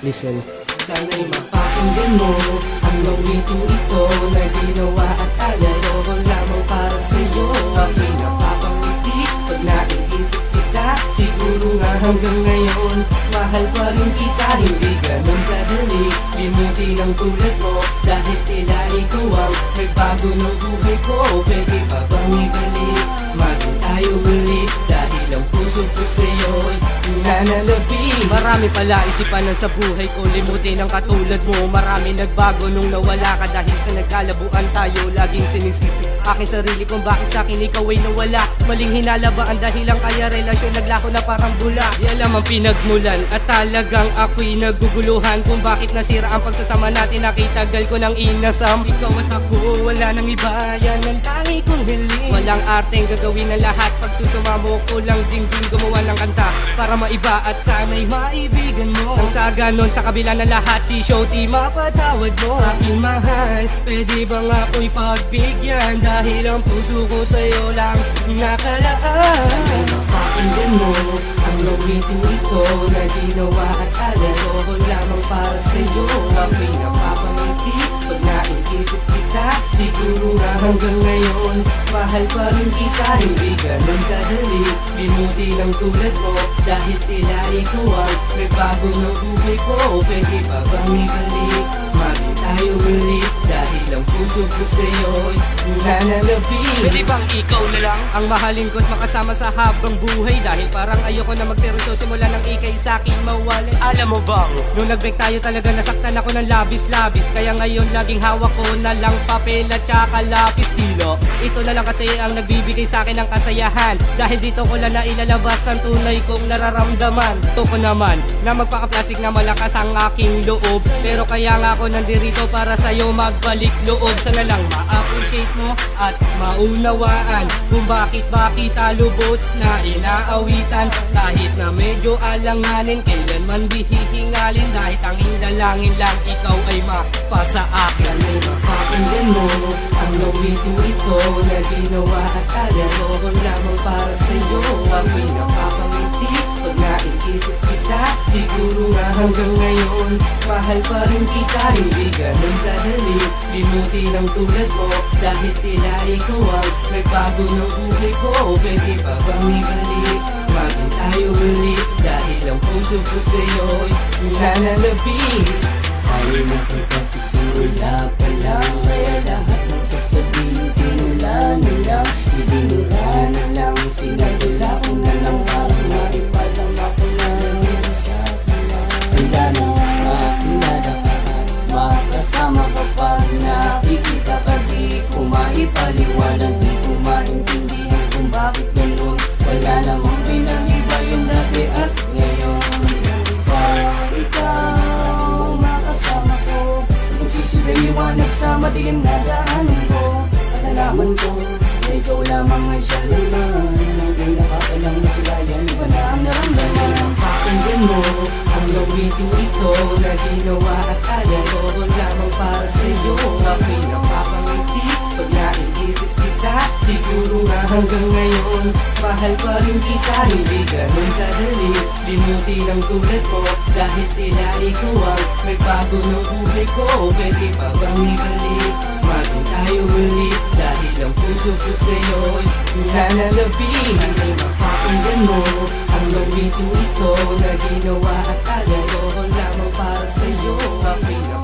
Listen. Sana'y mapakinggan mo Ang nawiting ito na ginawa at alalo lamang para sa'yo. Ako'y napapangiti pag naiisip kita Siguro nga hanggang ngayon Mahal pa rin kita. Hindi ganun kadali Limuti ng tulad mo Nagbago ng buhay Marami pala isipan ng sa buhay ko. Limutin ang katulad mo. Marami nagbago nung nawala ka. Dahil sa nagkalabuan tayo Laging sinisisi. Aking sarili kung bakit sa akin ikaw ay nawala. Maling hinala ba ang dahilan Kaya relasyon naglako na parang bula. Di alam ang pinagmulan At talagang ako'y naguguluhan. Kung bakit nasira ang pagsasama natin Nakitagal ko ng inasam. Ikaw at ako Wala nang iba. Yan ang tangi kong hiling. Walang arteng gagawin ng lahat. Pag susumamo ko lang din din gumawa ng kanta Para maiba at sana'y maibigan mo. Ang sa ganon sa kabila ng lahat Si Shoti mapatawad mo. Aking mahal Pwede bang ako'y pagbigyan? Dahil ang puso ko sa'yo lang nakalaan. Sana'y mapakinggan mo Ang nawiting ito na ginawa at alalo ko lamang para sa'yo. Ako'y napapangiti pag naiisip kita Siguro nga hanggang ngayon Mahal pa rin kita. Hindi ganun kadali Limuti ng tulad mo Dahil tila ikaw ang Nagbago ng buhay ko. Pwede pa bang ibalik? Maging tayo ulit Dahil ang puso ko sa'yo'y Nananabing Pwede bang ikaw na lang ang mahalin ko at makasama sa habang buhay? Dahil parang ayoko na magseryoso simula ng ikay sa akin mawalay. Alam mo bang, nung nag-break tayo talaga nasaktan ako ng labis-labis. Kaya ngayon laging hawak ko na lang papel at tsaka lapis. Tilo Ito na lang kasi ang nagbibigay sa akin ng kasayahan. Dahil dito ko lang na ilalabas ang tunay kong nararamdaman. Ito ko naman na magpakaplastik na malakas ang aking loob. Pero kaya nga ako nandirito para sa'yo magbalik loob. Sana lang ma-appreciate mo at maunawaan Kung bakit ba kita lubos na inaawitan Kahit na medyo alanganin Kailanman di hihingalin Dahil tanging dalangin lang ikaw ay mapasa akin. Sana'y mapakinggan mo Ang nawiting ito na ginawa at alalo ko lamang para sa'yo. Ako'y napapangiti pag naiisip kita Siguro nga hanggang ngayon Mahal pa rin kita. Hindi ganun kadali Limuti ng tulad mo Dahil tila ikaw ang Nagbago ng buhay ko. Pwede pa bang ibalik Maging tayo ulit Dahil ang puso ko sa'yo'y Nananabing Tayo na simula pa lang Magsisiliwanag sa madilim na daanan ko. At nalaman ko na ikaw lamang ang siya naman. Kung nakakalang na sila yan Iba na ang naramdaman? Pakinggan mo ang nawiting ito Na ginawa at hanggang ngayon. Mahal pa rin kita Hindi ganun kadali. Limuti ng tulad mo Dahil tila ikaw ang Nagbago ng buhay ko. Pwede pa bang ibalik Maging tayo ulit Dahil ang puso ko sa'yo'y Nananabing Sana'y mapakinggan mo Ang nawiting ito Na ginawa at ko lamang para sa'yo. Ako'y napapangiti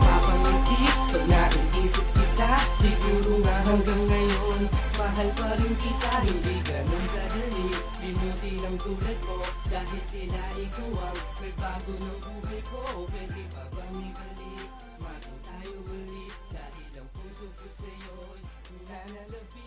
Mahal pa rin kita, hindi ganun kadali. Binuti ng tulad mo, dahil tila ikaw ang May bago ng buhay ko, pwede pa bang ibalik? Bago tayo muli, dahil ang puso ko sa'yo'y Nananabit